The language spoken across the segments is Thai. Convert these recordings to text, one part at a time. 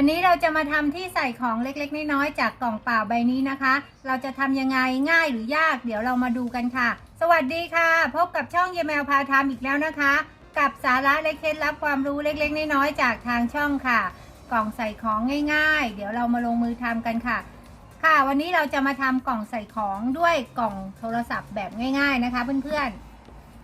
วันนี้เราจะมาทำที่ใส่ของเล็กๆ น้อยๆ จากกล่องเปล่าใบนี้นะคะ เราจะทำยังไงง่ายหรือยาก เดี๋ยวเรามาดูกันค่ะ สวัสดีค่ะ พบกับช่องเยแมวพาทำอีกแล้วนะคะ กับสาระและเคล็ดลับความรู้เล็กๆ น้อยๆ จากทางช่องค่ะ กล่องใส่ของง่าย ๆ เดี๋ยวเรามาลงมือทำกันค่ะ ค่ะ วันนี้เราจะมาทำกล่องใส่ของด้วยกล่องโทรศัพท์แบบง่าย ๆนะคะ เพื่อน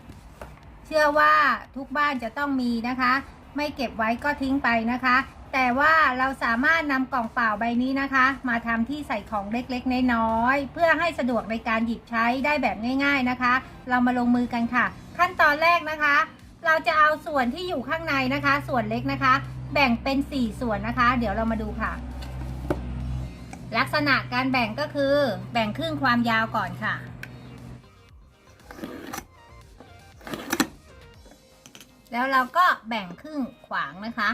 ๆ เชื่อว่าทุกบ้านจะต้องมีนะคะ ไม่เก็บไว้ก็ทิ้งไปนะคะ แต่ว่าเราสามารถนำกล่องเปล่าใบนี้นะคะ มาทำที่ใส่ของเล็กๆ น้อยๆ เพื่อให้สะดวกในการหยิบใช้ได้แบบง่าย ๆนะคะ เรามาลงมือกันค่ะ ขั้นตอนแรกนะคะ เราจะเอาส่วนที่อยู่ข้างในนะคะ ส่วนเล็กนะคะ แบ่งเป็น 4 ส่วนนะคะ เดี๋ยวเรามาดูค่ะ ลักษณะการแบ่งก็คือแบ่งครึ่งความยาวก่อนค่ะแล้วเราก็แบ่งครึ่งขวางนะคะ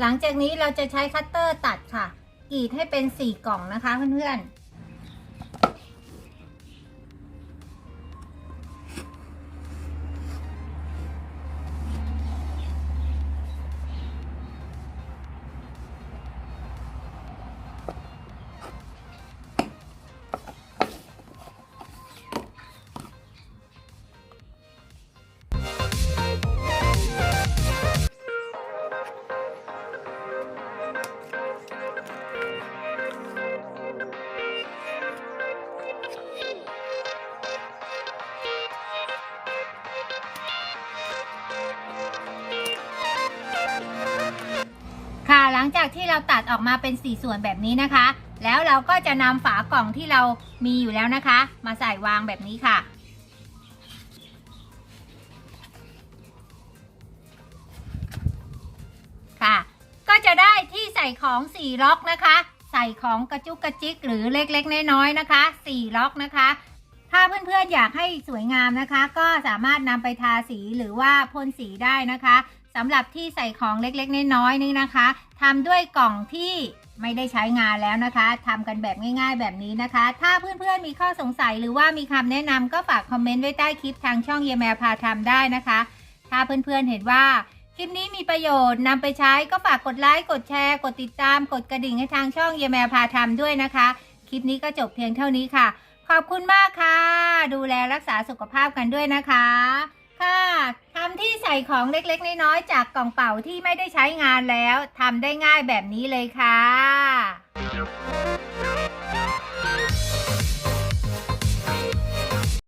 หลังจากนี้เราจะใช้คัตเตอร์ตัดค่ะกรีดให้เป็นสี่กล่องนะคะเพื่อนๆ หลังจากที่เราตัดออกมาเป็นสี่ส่วนแบบนี้นะคะ แล้วเราก็จะนำฝากล่องที่เรามีอยู่แล้วนะคะ มาใส่วางแบบนี้ค่ะ ค่ะ ก็จะได้ที่ใส่ของสี่ล็อกนะคะ ใส่ของกระจุกกระจิกหรือเล็กๆน้อยๆนะคะสี่ล็อกนะคะ ถ้าเพื่อนๆอยากให้สวยงามนะคะ ก็สามารถนำไปทาสีหรือว่าพ่นสีได้นะคะสำหรับที่ใส่ของเล็กๆน้อยๆนี่นะคะทำด้วยกล่องที่ไม่ได้ใช้งานแล้วนะคะทำกันแบบง่าย ๆ แบบนี้นะคะ ถ้าเพื่อนๆมีข้อสงสัยหรือว่ามีคำแนะนำก็ฝากคอมเมนต์ไว้ใต้คลิปทางช่องเยแมพาทำได้นะคะ ถ้าเพื่อนๆเห็นว่าคลิปนี้มีประโยชน์นำไปใช้ก็ฝากกดไลค์กดแชร์ กดติดตาม กดกระดิ่งให้ทางช่องเยแมพาทำด้วยนะคะ คลิปนี้ก็จบเพียงเท่านี้ค่ะ ขอบคุณมากค่ะ ดูแลรักษาสุขภาพกันด้วยนะคะ ค่ะทำที่ใส่ของเล็กๆ น้อยๆ จากกล่องเป่าที่ไม่ได้ใช้งานแล้วทำได้ง่ายแบบนี้เลยค่ะ